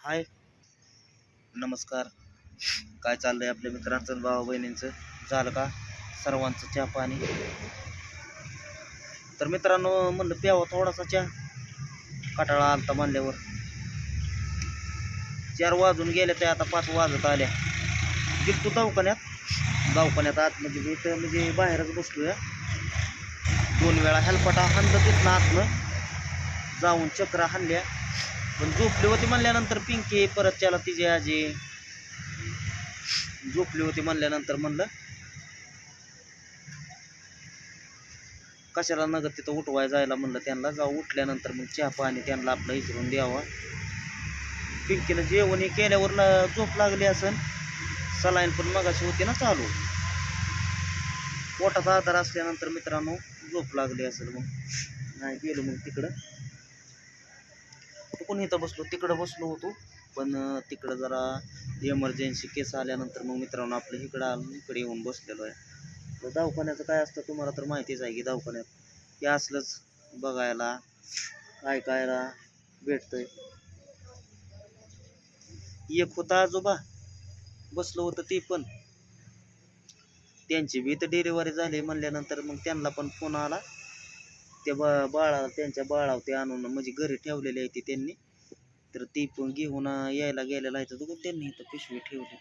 हाय. नमस्कार. काय चाललं आहे आपल्या मित्रांचं भावा बहिणींचं? झालं का सर्वांचं चहा पाणी? तर मित्रांनो म्हणलं प्यावा थोडासा चहा. कटाळा आलता मानल्यावर चार वाजून गेल्या त्या आता पाच वाजत आल्या. गेलतो दवाखान्यात दवाखान्यात आत म्हणजे मी इथं म्हणजे बाहेरच बसलो या दोन वेळा हेलपटा हाणलं तिथनं आतनं. जाऊन चक्रा हाणल्या. पण झोपली होती म्हणल्यानंतर पिंकी परत त्याला तिचे आजी. झोपली होती म्हणल्यानंतर म्हणलं कशाला नगर तिथं उठवाय जायला म्हणलं त्यांना. जाऊ उठल्यानंतर मग चहा पाणी त्यांना आपलं इचरून द्यावा. पिंकीनं जेवण हे केल्यावर ला- झोप लागली असन. सलाईन पण मगाशी होती ना चालू. पोटाचा आधार असल्यानंतर मित्रांनो झोप लागली असेल मग. नाही गेलो मग तिकडं. कोणी इथं बसलो तिकडं बसलो होतो. पण तिकडं जरा इमर्जन्सी केस आल्यानंतर मग मित्रांनो आपलं इकडं आलो इकडे येऊन बसलेलो आहे. तर दवाखान्याचं काय असतं तुम्हाला तर माहितीच आहे की दवाखान्यात हे असलंच बघायला ऐकायला भेटतंय. एक होता आजोबा बसलो होतं ते पण. त्यांची बी तर डिलिव्हरी झाली म्हणल्यानंतर मग त्यांना पण फोन आला. त्या बा बाळाला त्यांच्या बाळावर ते आणून म्हणजे घरी ठेवलेले आहे ते त्यांनी. तर ती पण घेऊन यायला गेलेला आहे. तर त्यांनी इथं पिशवी ठेवली.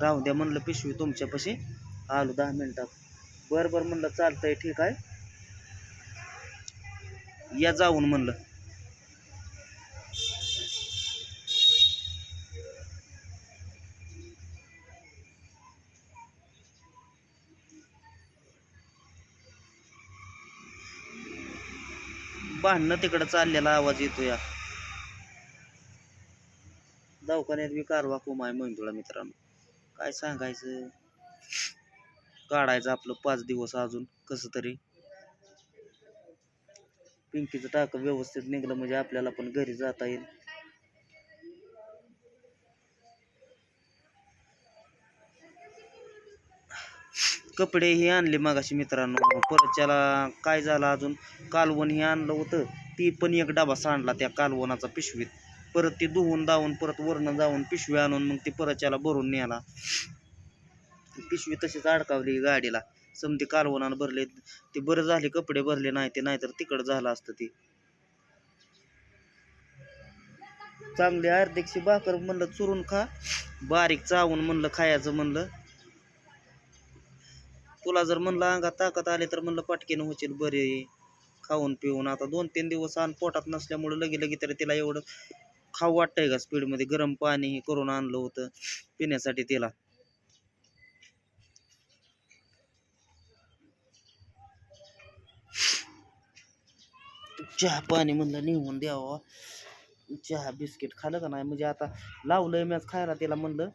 राहू द्या म्हणलं पिशवी तुमच्यापाशी. आलो दहा मिनिटात. बरं बरं म्हणलं चालतंय ठीक आहे. या जाऊन म्हणलं. भांडणं तिकडं चाललेला आवाज येतो या दवाखान्यात बी कारवा कुम आहे तुला मित्रांनो. काय सांगायचं? काढायचं आपलं पाच दिवस अजून कसं तरी. पिंकीचं टाक व्यवस्थित निघलं म्हणजे आपल्याला पण घरी जाता येईल. कपडे हे आणले मागाशी मित्रांनो. परत त्याला काय झालं अजून? कालवण हे आणलं होतं. ती पण एक डबा सांडला त्या कालवणाचा पिशवीत. परत ती धुवून दावून परत वरण जाऊन पिशवी आणून मग ती परत त्याला भरून नेला. पिशवी तशीच अडकावली गाडीला. समधी कालवणानं भरले. ते बरं झाले कपडे भरले नाही ते नाहीतर तिकडं झालं असतं ती. चांगली अर्धेकशी भाकर म्हणलं चुरून खा. बारीक चावून म्हणलं खायचं म्हणलं. तुला जर म्हणलं अंगात ताकद आली तर म्हणलं पटकीनं होशील बरे खाऊन पिऊन आता दोन तीन दिवस आण पोटात नसल्यामुळे लगे लगे तरी तिला एवढं खाऊ वाटतंय का स्पीडमध्ये? गरम पाणी हे करून आणलं होतं पिण्यासाठी तिला. चहा पाणी म्हणलं निघून द्यावा. चहा बिस्किट खाल्लं का नाही? म्हणजे आता लावलंय मॅच खायला तिला म्हणलं.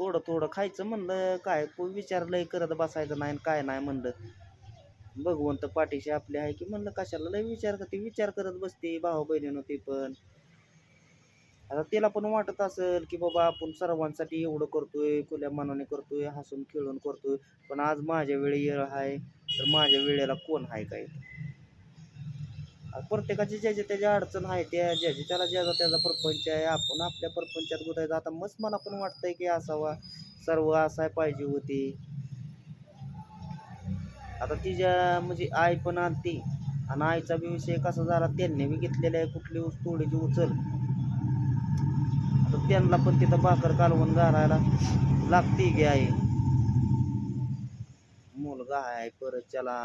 थोडं थोडं खायचं म्हणलं काय कोण विचारलंय करत बसायचं नाही आणि काय नाही म्हणलं. भगवंत पाठीशी आपले आहे की म्हणलं कशाला लय विचार करते विचार करत बसते भाऊ बहिणीनं ते पण. आता तिला पण वाटत असेल की बाबा आपण सर्वांसाठी एवढं करतोय खुल्या मनाने करतोय हसून खेळून करतोय. पण आज माझ्या वेळी येळ आहे तर माझ्या वेळेला कोण आहे काय? प्रत्येकाची ज्याची त्याच्या अडचण आहे त्या ज्याची त्याला ज्याचा त्याचा प्रपंच आहे आपण आपल्या प्रपंचात गुतायचं आता मस्त मला पण वाटतंय की असावा. सर्व असाय पाहिजे होती. आता तिच्या म्हणजे आई पण आणती आणि आईचा बी विषय कसा झाला त्यांनी बी घेतलेला आहे कुठली ऊस तोडीची उचल. आता त्यांना पण तिथं भाकर कालवून घालायला लागते की आई. मुलगा आहे परत त्याला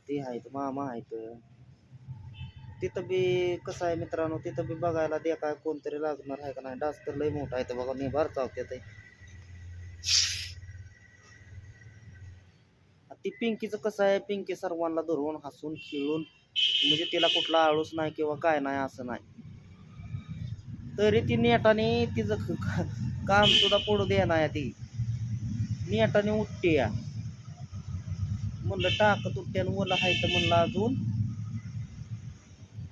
ते आहेत मामा आहेत. तिथं बी कसं आहे मित्रांनो तिथं बी बघायला दे काय कोणतरी लागणार आहे का नाही. डास तर लय मोठा आहे तर बघा मी भर चावत्यात ती. पिंकीचं कसं आहे पिंकी सर्वांना धरून हसून खेळून म्हणजे तिला कुठला आळूस नाही किंवा काय नाही असं नाही. तरी ती नेटाने तिचं काम सुद्धा पडू दे नाही ती. नेटाने उठते या. म्हणलं टाक तुट्यानं ओला आहे तर म्हणलं अजून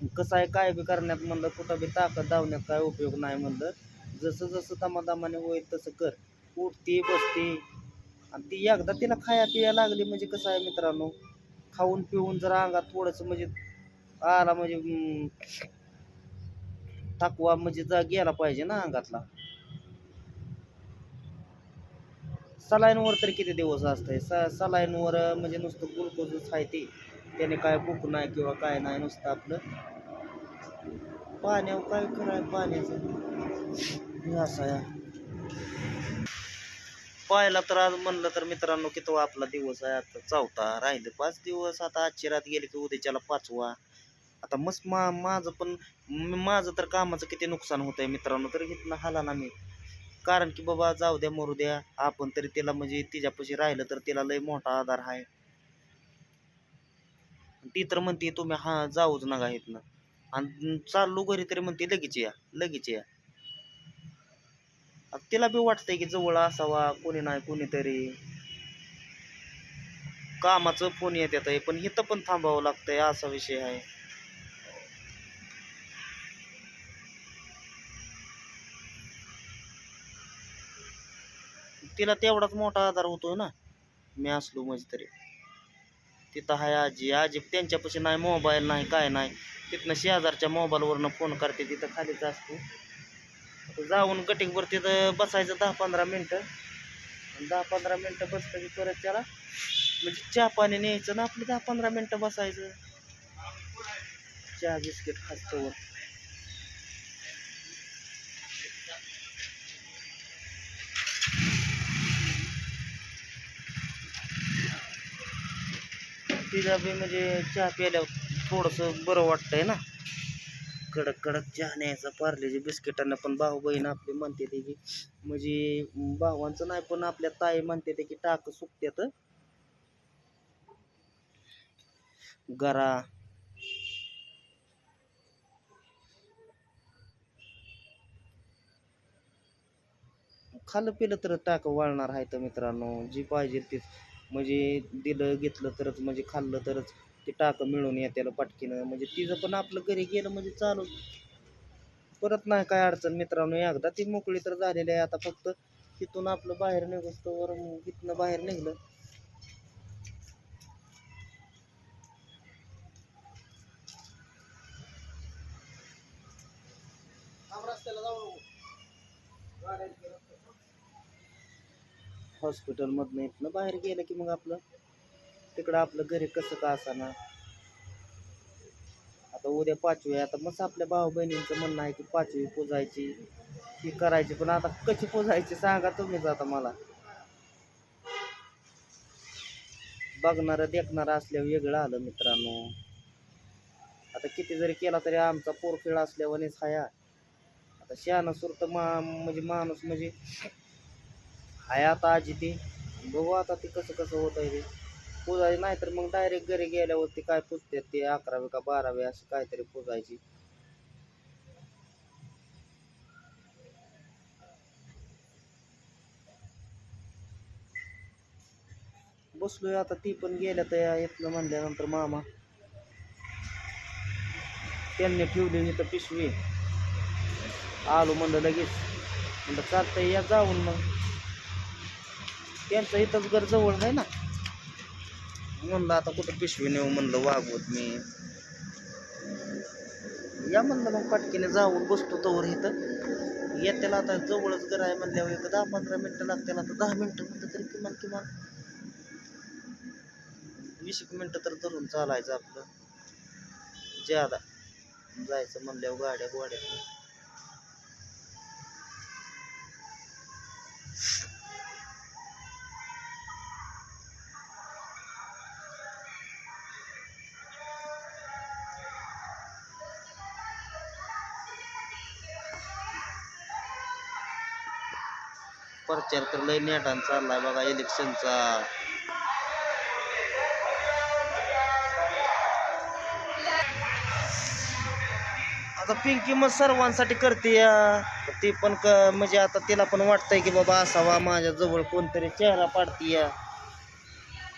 कसं आहे काय बी करण्यात म्हणलं कुठं बी ताकद धावण्यात काय उपयोग नाही म्हणलं. जसं जसं दमादमाने होईल तसं कर. उठते बसते. आणि ती एकदा तिला खाया पिया लागली म्हणजे कसं आहे मित्रांनो? खाऊन पिऊन जर अंगात थोडंसं म्हणजे आला म्हणजे थकवा म्हणजे जा गेला पाहिजे ना अंगातला. सलाईनवर तरी किती दिवस असतंय? स सलाईनवर म्हणजे नुसतं ग्लुकोजच आहे ते. त्याने काय कुक नाही किंवा काय नाही नुसतं आपलं. पाण्यावर काय कराय पाण्याचं? असा असं पाहिला तर आज म्हणलं तर मित्रांनो किती आपला दिवस आहे. आता चौथा राहिले पाच दिवस. आता आजची रात गेली की उद्याच्याला पाचवा. आता मस्त मा माझं पण माझं तर कामाचं किती नुकसान होतंय मित्रांनो तर इथनं हाला ना मी. कारण की बाबा जाऊ द्या मरू द्या. आपण तरी तिला म्हणजे तिच्यापाशी राहिलं तर तिला लय मोठा आधार आहे. ती तर म्हणते तुम्ही हा जाऊच नका इथनं. आणि चाललो घरी तरी म्हणते लगेच या लगेच या. तिला बी वाटतंय की जवळ असावा कोणी नाही कोणीतरी. कामाचं फोन येत येत आहे पण इथं पण थांबावं लागतंय असा विषय आहे. तिला तेवढाच मोठा आधार होतोय ना. मी असलो म्हणजे तरी तिथं हाय आजी. आजी त्यांच्यापाशी नाही मोबाईल नाही काय नाही. तिथनं शेजारच्या मोबाईलवरनं फोन करते तिथं खालीच असतो. जाऊन गटिंगवर तिथं बसायचं दहा पंधरा मिनटं. आणि दहा पंधरा मिनटं बसलं की परत त्याला म्हणजे चहा पाणी न्यायचं ना आपलं दहा पंधरा मिनटं बसायचं. चहा बिस्किट खास्तवर तिला बी म्हणजे चहा प्यायल्यावर थोडंसं बरं वाटतंय ना. कडक कडक चहा न्यायचा पार्लेजी बिस्किटांना पण भाऊ बहीण आपली म्हणते ते की म्हणजे भावांचं नाही पण आपल्या ताई म्हणते ते की टाक सुकत्यात. गरा. खाल्लं पिलं तर टाक वाळणार आहे तर मित्रांनो जी पाहिजे तीच. म्हणजे दिलं घेतलं तरच म्हणजे खाल्लं तरच ते टाकं मिळून येत्याला पटकीनं. म्हणजे तिचं पण आपलं घरी गेलं म्हणजे चालू. परत नाही काय अडचण मित्रांनो एकदा ती मोकळी तर झालेली आहे. आता फक्त तिथून आपलं बाहेर निघस्तोवर तिथनं बाहेर निघलं. हॉस्पिटलमधनं इथनं बाहेर गेलं की मग आपलं तिकडं आपलं घरी कसं का असाना? आता उद्या पाचवी आहे आता मस्त आपल्या भाऊ बहिणींचं म्हणणं आहे की पाचवी पुजायची ही करायची. पण आता कशी पुजायची सांगा तुम्हीच आता मला. बघणारं देखणारं असल्यावर वेगळं आलं मित्रांनो. आता किती जरी केला तरी आमचा पोरखेळ असल्यावानेच हाया. आता शहाणा सुरत मा म्हणजे माणूस म्हणजे हाय आता आजी ती. बघू आता ते कसं कसं होत आहे ते पुजायची नाही तर मग डायरेक्ट घरी गेल्यावरती काय पुजतात ते अकरावे का बारावे असं काहीतरी पुजायची. बसलोय आता ती पण गेल्या तर येतलं म्हणल्यानंतर मामा. त्यांनी ठेवली इथं पिशवी. आलो म्हणलं लगेच. म्हणलं चालतंय या जाऊन मग. त्यांचं इथंच घर जवळ आहे ना. म्हणलं आता कुठं पिशवी नेऊ म्हणलं वागवत मी. या म्हणलं मग पटकीने जाऊन बसतो तोवर इथं. येत्याला आता जवळच घर आहे म्हणल्यावर एक दहा पंधरा मिनटं लागतील आता. दहा मिनटं म्हणलं तरी किमान किमान. वीस एक मिनटं तर धरून चालायचं आपलं. ज्यादा जायचं म्हणल्यावर गाड्या गोड्या. प्रचार तर लय नेटान चाललाय बघा इलेक्शनचा आता पिंकी मग सर्वांसाठी करते या. ती पण क म्हणजे आता तिला पण वाटतंय की बाबा असावा माझ्या जवळ कोणतरी चेहरा पाडतीय या.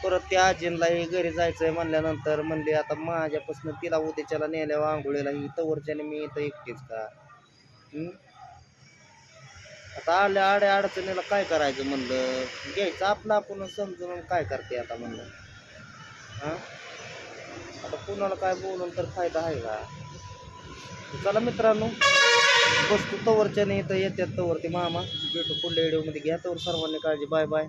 परत त्या आजींला घरी जायचंय म्हणल्यानंतर म्हणले आता माझ्यापासून तिला उद्याच्याला नेल्यावर आंघोळीला ही तवरच्याने मी इथं एकटीच का? आता आल्या आड्या अडचणीला काय करायचं म्हणलं? घ्यायचं आपलं आपण समजून काय करते आता म्हणलं? हा? आता कुणाला काय बोलून तर फायदा आहे का? चला मित्रांनो बसतो तवरच्या नाही तर येत्यात तवरती मामा. भेटू पुढल्या व्हिडिओमध्ये घ्या तवर सर्वांनी काळजी. Bye bye.